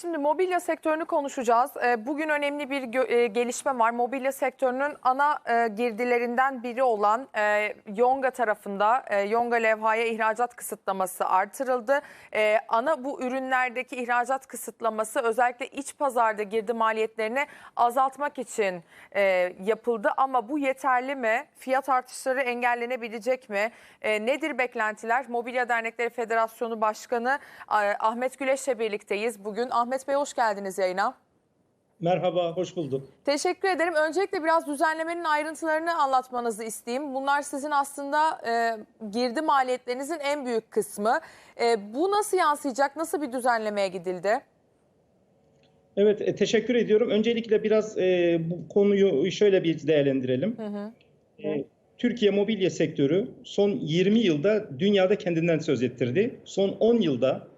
Şimdi mobilya sektörünü konuşacağız. Ee, Bugün önemli bir e, gelişme var. Mobilya sektörünün ana e, girdilerinden biri olan e, Yonga tarafında Yonga levhaya ihracat kısıtlaması artırıldı. Ana bu ürünlerdeki ihracat kısıtlaması özellikle iç pazarda girdi maliyetlerini azaltmak için yapıldı. Ama bu yeterli mi? Fiyat artışları engellenebilecek mi? Nedir beklentiler? Mobilya Dernekleri Federasyonu Başkanı Ahmet Güleş'le birlikteyiz bugün. Ahmet Bey hoş geldiniz yayına. Merhaba, hoş bulduk. Teşekkür ederim. Öncelikle biraz düzenlemenin ayrıntılarını anlatmanızı isteyeyim. Bunlar sizin aslında e, girdi maliyetlerinizin en büyük kısmı. E, bu nasıl yansıyacak? Nasıl bir düzenlemeye gidildi? Evet, e, teşekkür ediyorum. Öncelikle biraz e, bu konuyu şöyle bir değerlendirelim. E, Türkiye mobilya sektörü son 20 yılda dünyada kendinden söz ettirdi. Son 10 yılda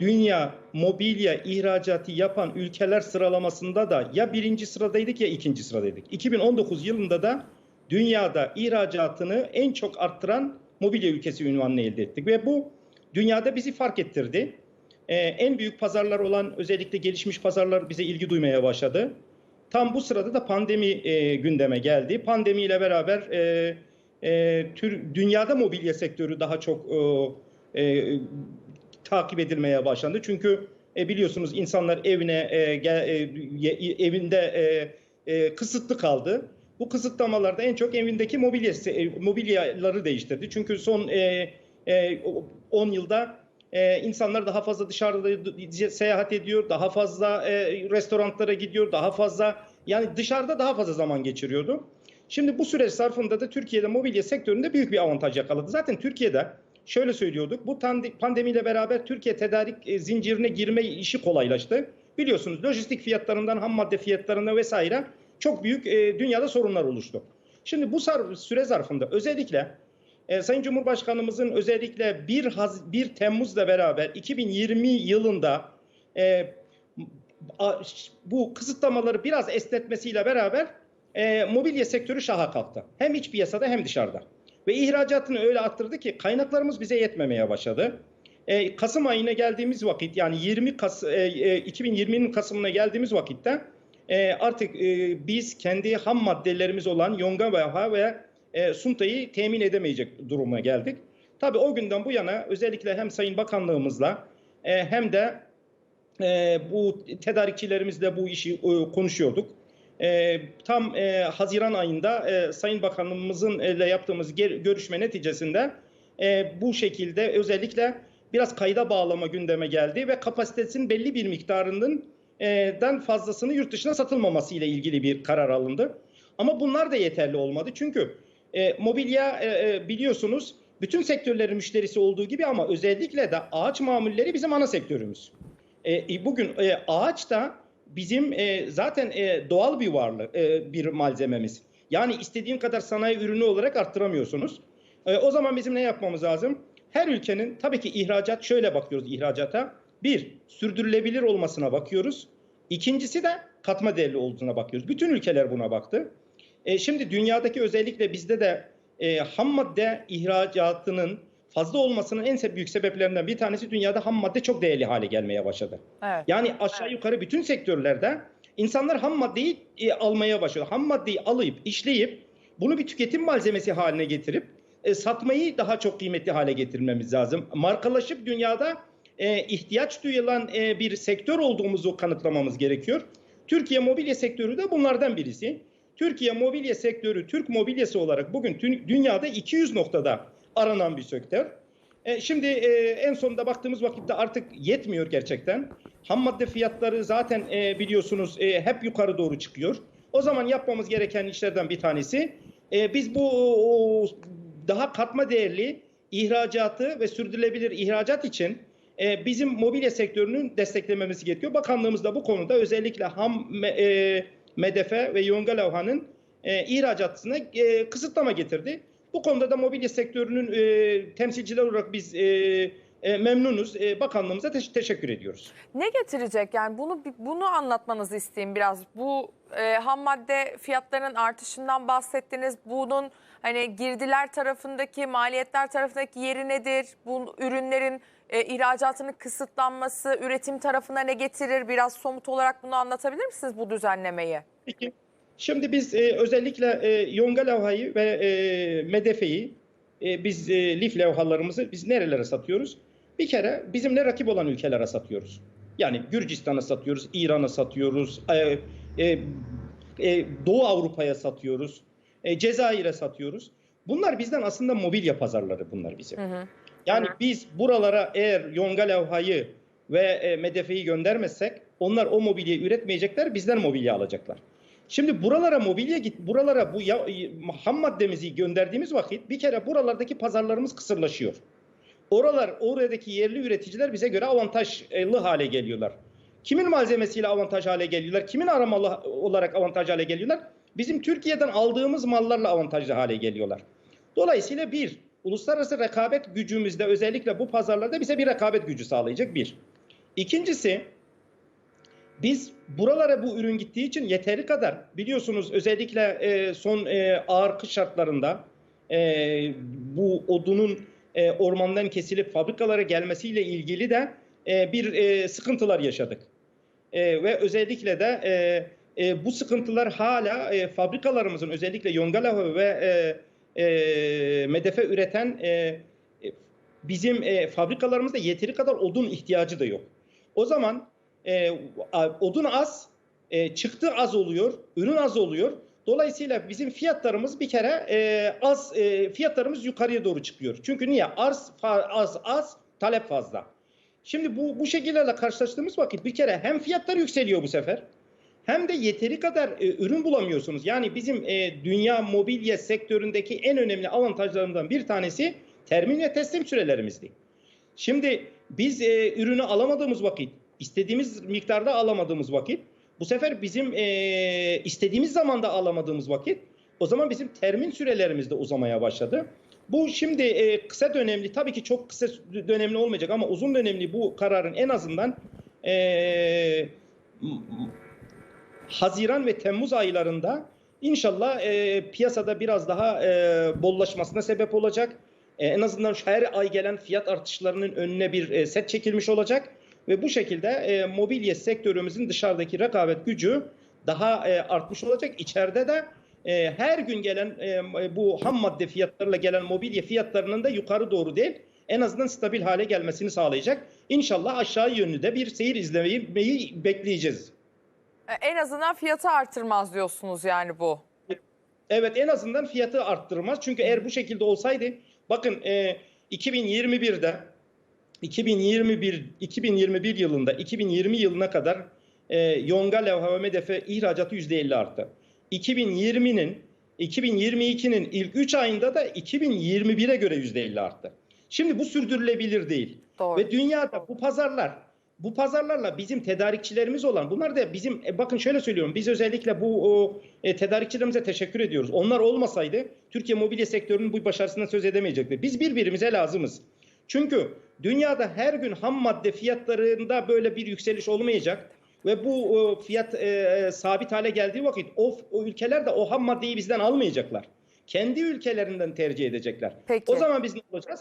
dünya mobilya ihracatı yapan ülkeler sıralamasında da ya birinci sıradaydık ya ikinci sıradaydık. 2019 yılında da dünyada ihracatını en çok arttıran mobilya ülkesi ünvanını elde ettik ve bu dünyada bizi fark ettirdi. Ee, en büyük pazarlar olan özellikle gelişmiş pazarlar bize ilgi duymaya başladı. Tam bu sırada da pandemi e, gündeme geldi. Pandemiyle beraber e, e, tür, dünyada mobilya sektörü daha çok e, e, takip edilmeye başlandı. Çünkü e, biliyorsunuz insanlar evine e, gel- e, evinde e, e, kısıtlı kaldı. Bu kısıtlamalarda en çok evindeki mobilya e, mobilyaları değiştirdi. Çünkü son e, e, 10 yılda e, insanlar daha fazla dışarıda seyahat ediyor, daha fazla e, restoranlara gidiyor, daha fazla yani dışarıda daha fazla zaman geçiriyordu. Şimdi bu süreç zarfında da Türkiye'de mobilya sektöründe büyük bir avantaj yakaladı. Zaten Türkiye'de şöyle söylüyorduk. Bu pandemiyle beraber Türkiye tedarik e, zincirine girme işi kolaylaştı. Biliyorsunuz lojistik fiyatlarından ham madde fiyatlarına vesaire çok büyük e, dünyada sorunlar oluştu. Şimdi bu süre zarfında özellikle e, Sayın Cumhurbaşkanımızın özellikle 1, Haz 1 Temmuz'la beraber 2020 yılında e, bu kısıtlamaları biraz esnetmesiyle beraber e, mobilya sektörü şaha kalktı. Hem iç piyasada hem dışarıda. Ve ihracatını öyle arttırdı ki kaynaklarımız bize yetmemeye başladı. E, Kasım ayına geldiğimiz vakit yani 20 Kas e, e, 2020'nin Kasım'ına geldiğimiz vakitte e, artık e, biz kendi ham maddelerimiz olan yonga ve ha ve e, suntayı temin edemeyecek duruma geldik. Tabii o günden bu yana özellikle hem Sayın Bakanlığımızla e, hem de e, bu tedarikçilerimizle bu işi e, konuşuyorduk. E, tam e, Haziran ayında e, Sayın Bakanımızın ile yaptığımız görüşme neticesinde e, bu şekilde özellikle biraz kayda bağlama gündeme geldi ve kapasitesinin belli bir miktarının e, den fazlasını yurt dışına satılmaması ile ilgili bir karar alındı. Ama bunlar da yeterli olmadı çünkü e, mobilya e, e, biliyorsunuz bütün sektörlerin müşterisi olduğu gibi ama özellikle de ağaç mamulleri bizim ana sektörümüz. E, bugün e, ağaç da bizim e, zaten e, doğal bir varlık, e, bir malzememiz. Yani istediğin kadar sanayi ürünü olarak arttıramıyorsunuz. E, o zaman bizim ne yapmamız lazım? Her ülkenin tabii ki ihracat şöyle bakıyoruz ihracata. Bir, sürdürülebilir olmasına bakıyoruz. İkincisi de katma değerli olduğuna bakıyoruz. Bütün ülkeler buna baktı. E, şimdi dünyadaki özellikle bizde de e, ham madde ihracatının fazla olmasının en büyük sebeplerinden bir tanesi dünyada ham madde çok değerli hale gelmeye başladı. Evet. Yani aşağı yukarı bütün sektörlerde insanlar ham maddeyi e, almaya başladı. Ham maddeyi alıp işleyip bunu bir tüketim malzemesi haline getirip e, satmayı daha çok kıymetli hale getirmemiz lazım. Markalaşıp dünyada e, ihtiyaç duyulan e, bir sektör olduğumuzu kanıtlamamız gerekiyor. Türkiye mobilya sektörü de bunlardan birisi. Türkiye mobilya sektörü Türk mobilyası olarak bugün dünyada 200 noktada aranan bir sektör. E, şimdi e, en sonunda baktığımız vakitte artık yetmiyor gerçekten. Ham madde fiyatları zaten e, biliyorsunuz e, hep yukarı doğru çıkıyor. O zaman yapmamız gereken işlerden bir tanesi e, biz bu o, daha katma değerli ihracatı ve sürdürülebilir ihracat için e, bizim mobilya sektörünün desteklememiz gerekiyor. Bakanlığımız da bu konuda özellikle ham e, medefe ve yonga levhanın e, ihracatına e, kısıtlama getirdi. Bu konuda da mobilya sektörünün e, temsilciler olarak biz e, e, memnunuz. E, bakanlığımıza teş- teşekkür ediyoruz. Ne getirecek yani bunu bunu anlatmanızı isteyeyim biraz. Bu e, ham madde fiyatlarının artışından bahsettiniz. Bunun hani girdiler tarafındaki maliyetler tarafındaki yeri nedir? Bu ürünlerin e, ihracatının kısıtlanması üretim tarafına ne getirir? Biraz somut olarak bunu anlatabilir misiniz bu düzenlemeyi? Peki. Şimdi biz e, özellikle e, yonga levhayı ve e, medefeyi e, biz e, lif levhalarımızı biz nerelere satıyoruz? Bir kere bizimle rakip olan ülkelere satıyoruz. Yani Gürcistan'a satıyoruz, İran'a satıyoruz, e, e, e, Doğu Avrupa'ya satıyoruz, e, Cezayir'e satıyoruz. Bunlar bizden aslında mobilya pazarları bunlar bizim. Yani biz buralara eğer yonga levhayı ve e, medefeyi göndermezsek onlar o mobilyayı üretmeyecekler, bizden mobilya alacaklar. Şimdi buralara mobilya git, buralara bu ya, ham maddemizi gönderdiğimiz vakit bir kere buralardaki pazarlarımız kısırlaşıyor. Oralar, oradaki yerli üreticiler bize göre avantajlı hale geliyorlar. Kimin malzemesiyle avantaj hale geliyorlar? Kimin aramalı olarak avantaj hale geliyorlar? Bizim Türkiye'den aldığımız mallarla avantajlı hale geliyorlar. Dolayısıyla bir, uluslararası rekabet gücümüzde özellikle bu pazarlarda bize bir rekabet gücü sağlayacak bir. İkincisi, biz buralara bu ürün gittiği için yeteri kadar biliyorsunuz özellikle e, son e, ağır kış şartlarında e, bu odunun e, ormandan kesilip fabrikalara gelmesiyle ilgili de e, bir e, sıkıntılar yaşadık. E, ve özellikle de e, e, bu sıkıntılar hala e, fabrikalarımızın özellikle Yongalava ve e, e, medefe üreten e, e, bizim e, fabrikalarımızda yeteri kadar odun ihtiyacı da yok. O zaman e, odun az, e, çıktı az oluyor, ürün az oluyor. Dolayısıyla bizim fiyatlarımız bir kere e, az, e, fiyatlarımız yukarıya doğru çıkıyor. Çünkü niye? Arz az az, talep fazla. Şimdi bu bu şekillerle karşılaştığımız vakit bir kere hem fiyatlar yükseliyor bu sefer hem de yeteri kadar e, ürün bulamıyorsunuz. Yani bizim e, dünya mobilya sektöründeki en önemli avantajlarından bir tanesi termin ve teslim sürelerimizdi. Şimdi biz e, ürünü alamadığımız vakit, istediğimiz miktarda alamadığımız vakit, bu sefer bizim e, istediğimiz zamanda alamadığımız vakit, o zaman bizim termin sürelerimiz de uzamaya başladı. Bu şimdi e, kısa dönemli, tabii ki çok kısa dönemli olmayacak ama uzun dönemli bu kararın en azından e, Haziran ve Temmuz aylarında inşallah e, piyasada biraz daha e, bollaşmasına sebep olacak. E, en azından şu her ay gelen fiyat artışlarının önüne bir e, set çekilmiş olacak ve bu şekilde e, mobilya sektörümüzün dışarıdaki rekabet gücü daha e, artmış olacak. İçeride de e, her gün gelen e, bu ham madde fiyatlarıyla gelen mobilya fiyatlarının da yukarı doğru değil en azından stabil hale gelmesini sağlayacak. İnşallah aşağı yönlü de bir seyir izlemeyi bekleyeceğiz. E, En azından fiyatı artırmaz diyorsunuz yani bu. Evet en azından fiyatı arttırmaz. Çünkü eğer bu şekilde olsaydı bakın e, 2021'de 2021 2021 yılında 2020 yılına kadar e, yonga levha ve medefe ihracatı %50 arttı. 2020'nin 2022'nin ilk 3 ayında da 2021'e göre %50 arttı. Şimdi bu sürdürülebilir değil. Doğru. Ve dünyada bu pazarlar bu pazarlarla bizim tedarikçilerimiz olan bunlar da bizim e, bakın şöyle söylüyorum biz özellikle bu o, e, tedarikçilerimize teşekkür ediyoruz. Onlar olmasaydı Türkiye mobilya sektörünün bu başarısından söz edemeyecekti. Biz birbirimize lazımız. Çünkü dünyada her gün ham madde fiyatlarında böyle bir yükseliş olmayacak ve bu o, fiyat e, sabit hale geldiği vakit o, o ülkeler de o ham maddeyi bizden almayacaklar. Kendi ülkelerinden tercih edecekler. Peki. O zaman biz ne olacağız?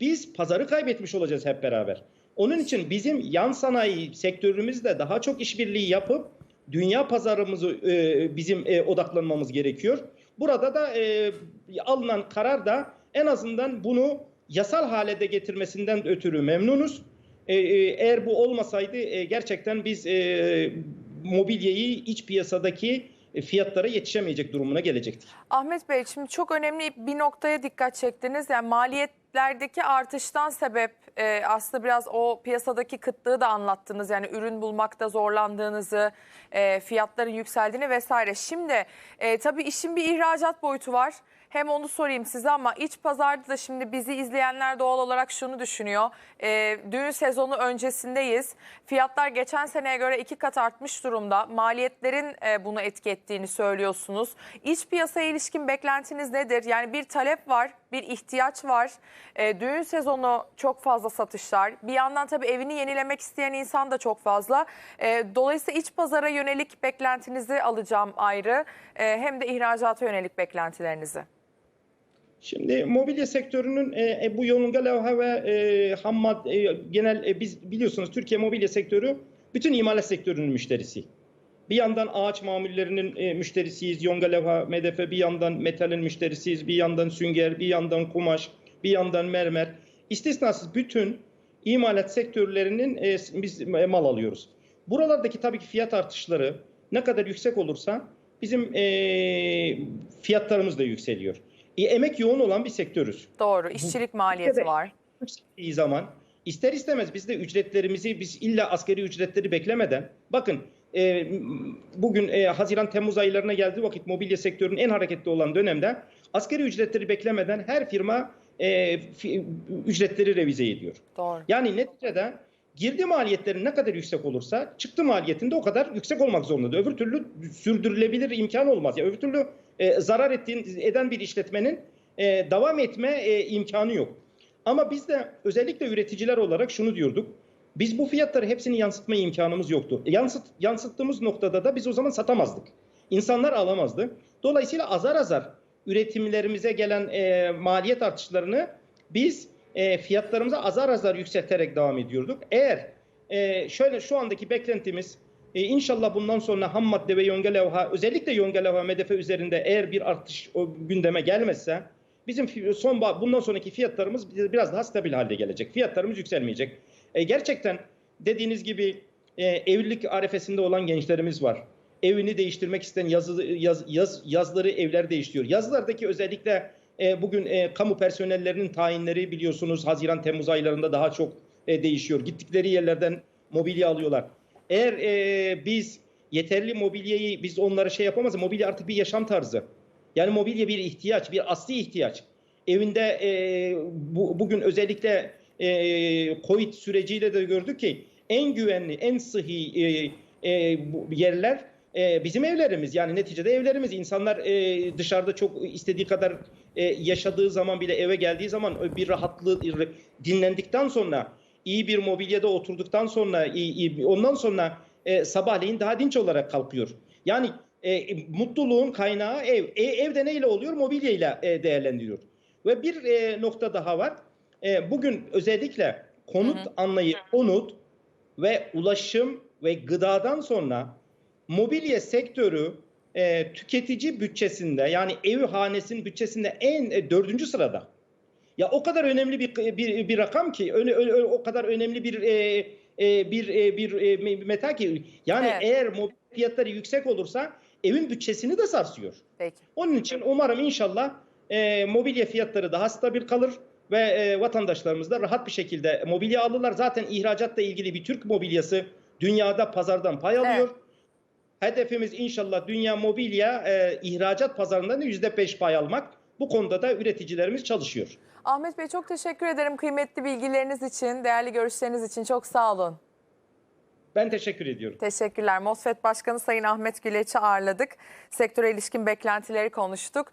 Biz pazarı kaybetmiş olacağız hep beraber. Onun için bizim yan sanayi sektörümüzde daha çok işbirliği yapıp dünya pazarımızı e, bizim e, odaklanmamız gerekiyor. Burada da e, alınan karar da en azından bunu yasal hale de getirmesinden ötürü memnunuz. E, e, eğer bu olmasaydı e, gerçekten biz e, mobilyayı iç piyasadaki fiyatlara yetişemeyecek durumuna gelecektik. Ahmet Bey şimdi çok önemli bir noktaya dikkat çektiniz. Yani maliyetlerdeki artıştan sebep aslında biraz o piyasadaki kıtlığı da anlattınız. Yani ürün bulmakta zorlandığınızı, fiyatların yükseldiğini vesaire. Şimdi tabii işin bir ihracat boyutu var. Hem onu sorayım size ama iç pazarda da şimdi bizi izleyenler doğal olarak şunu düşünüyor. E, düğün sezonu öncesindeyiz. Fiyatlar geçen seneye göre iki kat artmış durumda. Maliyetlerin e, bunu etki ettiğini söylüyorsunuz. İç piyasaya ilişkin beklentiniz nedir? Yani bir talep var, bir ihtiyaç var. E, düğün sezonu çok fazla satışlar. Bir yandan tabii evini yenilemek isteyen insan da çok fazla. E, dolayısıyla iç pazara yönelik beklentinizi alacağım ayrı. E, hem de ihracata yönelik beklentilerinizi. Şimdi mobilya sektörünün e, e, bu yonga levha ve e, ham madde e, genel e, biz biliyorsunuz Türkiye mobilya sektörü bütün imalat sektörünün müşterisi. Bir yandan ağaç mamullerinin e, müşterisiyiz. Yonga levha, MDF bir yandan metalin müşterisiyiz. Bir yandan sünger, bir yandan kumaş, bir yandan mermer. İstisnasız bütün imalat sektörlerinin e, biz e, mal alıyoruz. Buralardaki tabii ki fiyat artışları ne kadar yüksek olursa bizim e, fiyatlarımız da yükseliyor. E, emek yoğun olan bir sektörüz. Doğru. İşçilik maliyeti var. Yükseldiği zaman ister istemez biz de ücretlerimizi biz illa asgari ücretleri beklemeden bakın e, bugün e, Haziran Temmuz aylarına geldiği vakit mobilya sektörünün en hareketli olan dönemde asgari ücretleri beklemeden her firma e, fi- ücretleri revize ediyor. Doğru. Yani neticede girdi maliyetleri ne kadar yüksek olursa çıktı maliyetinde o kadar yüksek olmak zorundadır. Öbür türlü sürdürülebilir imkan olmaz. Ya öbür türlü e, zarar ettiğin, eden bir işletmenin e, devam etme e, imkanı yok. Ama biz de özellikle üreticiler olarak şunu diyorduk. Biz bu fiyatları hepsini yansıtma imkanımız yoktu. Yansıt, yansıttığımız noktada da biz o zaman satamazdık. İnsanlar alamazdı. Dolayısıyla azar azar üretimlerimize gelen e, maliyet artışlarını biz e, fiyatlarımızı azar azar yükselterek devam ediyorduk. Eğer e, şöyle şu andaki beklentimiz e, inşallah bundan sonra ham madde ve yonga levha özellikle yonga levha medefe üzerinde eğer bir artış o gündeme gelmezse bizim son bundan sonraki fiyatlarımız biraz daha stabil halde gelecek. Fiyatlarımız yükselmeyecek. E, gerçekten dediğiniz gibi e, evlilik arefesinde olan gençlerimiz var. Evini değiştirmek isteyen yazı, yaz, yaz, yazları evler değiştiriyor. Yazlardaki özellikle e, bugün e, kamu personellerinin tayinleri biliyorsunuz Haziran Temmuz aylarında daha çok e, değişiyor. Gittikleri yerlerden mobilya alıyorlar. Eğer e, biz yeterli mobilyayı biz onlara şey yapamaz. Mobilya artık bir yaşam tarzı. Yani mobilya bir ihtiyaç, bir asli ihtiyaç. Evinde e, bu, bugün özellikle e, Covid süreciyle de gördük ki en güvenli, en sıhhi e, e, yerler e, bizim evlerimiz. Yani neticede evlerimiz. İnsanlar e, dışarıda çok istediği kadar e, yaşadığı zaman bile eve geldiği zaman bir rahatlığı dinlendikten sonra iyi bir mobilyada oturduktan sonra iyi, iyi- ondan sonra e, sabahleyin daha dinç olarak kalkıyor. Yani e, mutluluğun kaynağı ev. E, evde neyle oluyor? Mobilyayla e, değerlendiriyor. Ve bir e, nokta daha var. E, bugün özellikle konut anlayı, konut ve ulaşım ve gıdadan sonra mobilya sektörü e, tüketici bütçesinde yani ev hanesinin bütçesinde en e, dördüncü sırada. Ya o kadar önemli bir bir, bir rakam ki öyle, öyle- o kadar önemli bir e, e, bir e, bir e, meta ki yani Evet. eğer mobilya fiyatları yüksek olursa evin bütçesini de sarsıyor. Peki. Onun için umarım inşallah e, mobilya fiyatları daha stabil kalır ve e, vatandaşlarımız da rahat bir şekilde mobilya alırlar. Zaten ihracatla ilgili bir Türk mobilyası dünyada pazardan pay alıyor. Hedefimiz inşallah dünya mobilya e, ihracat pazarından %5 pay almak. Bu konuda da üreticilerimiz çalışıyor. Ahmet Bey çok teşekkür ederim kıymetli bilgileriniz için, değerli görüşleriniz için. Çok sağ olun. Ben teşekkür ediyorum. Teşekkürler. MOSFET Başkanı Sayın Ahmet Güleç'i ağırladık. Sektöre ilişkin beklentileri konuştuk.